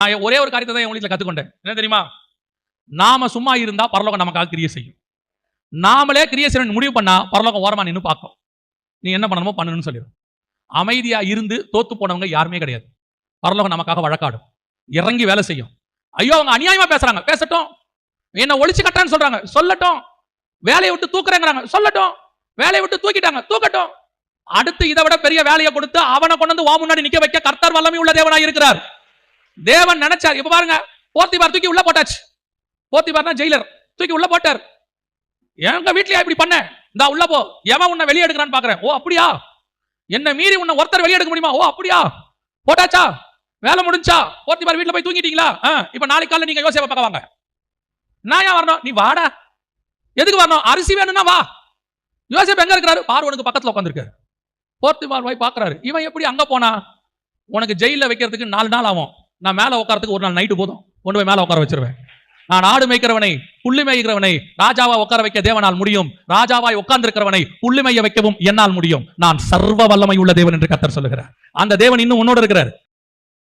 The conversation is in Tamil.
நான் ஒரே ஒரு காரியத்தை தான் என் வீட்டில் கத்துக்கொண்டேன். என்ன தெரியுமா? நாம சும்மா இருந்தா பரலோகம் நமக்காக கிரியை செய்யும். நாமளே கிரியை செய்யணும் முடிவு பண்ணா பரலோகம் ஓரமா நின்னு பார்க்கும். நீ என்ன பண்ணணுமோ பண்ணணும்னு சொல்லிடும் அமைதியா இருந்து தோத்து போனவங்க யாருமே கிடையாது. பரலோகம் நமக்காக வழக்காடும். இறங்கி வேலை செய்யும். ஐயோ அவங்க அநியாயமா பேசுறாங்க. பேசட்டும். என்ன ஒழிச்சு கட்டான்னு சொல்றாங்க. சொல்லட்டும். வேலையை விட்டு தூக்குறேங்கிறாங்க. சொல்லட்டும். வேலையை விட்டு தூக்கிட்டாங்க. தூக்கட்டும். அடுத்து இதை விட பெரிய வேலையை கொடுத்து அவனை கொண்டு வந்து வா முன்னாடி நிக்க வைக்க கர்த்தர் வல்லமை உள்ள தேவனா இருக்கிறார் தேவன் நினைச்சார் இப்ப பாருங்க போத்திபார் தூக்கி உள்ள போட்டாச்சு. போத்திபார்னா ஜெயிலர் தூக்கி உள்ள போட்டார். எங்க வீட்லயா இப்படி பண்ண? இந்த உள்ள போ. எவன் உன்னை வெளியே எடுக்கிறான்னு பாக்குறேன். ஓ அப்படியா? என்ன மீறி உன்னை ஒருத்தர் வெளியே எடுக்க முடியுமா? ஓ அப்படியா? போட்டாச்சா? வேலை முடிஞ்சா போத்திபார் வீட்டுல போய் தூங்கிட்டீங்களா? ஆ, இப்ப நாளைக்கு காலையில நீங்க யோசிப்பை பார்க்க வாங்க. நான் ஏன் வரணும்? நீ வாடா. எதுக்கு வரணும்? அரிசி வேணும்னா வா. யோசிப் எங்க இருக்கிறாரு? பார்வனுக்கு பக்கத்துல உட்காந்துருக்காரு போர்த்திமார் போய் பாக்குறாரு. இவன் எப்படி அங்க போனா? உனக்கு ஜெயில வைக்கிறதுக்கு நாலு நாள் ஆகும். நான் மேல உட்காரத்துக்கு ஒரு நாள் நைட்டு போதும். கொண்டு போய் மேல உட்கார வச்சிருவேன். நான் ஆடு மேய்க்கிறவனை புள்ளி மேய்க்கிறவனை ராஜாவா உட்கார வைக்க தேவனால் முடியும். ராஜாவாய் உட்கார்ந்திருக்கிறவனை புள்ளி மைய வைக்கவும் என்னால் முடியும். நான் சர்வ வல்லமை உள்ள தேவன் என்று கத்தர் சொல்லுகிறார். அந்த தேவன் இன்னும் உன்னோட இருக்கிறார்.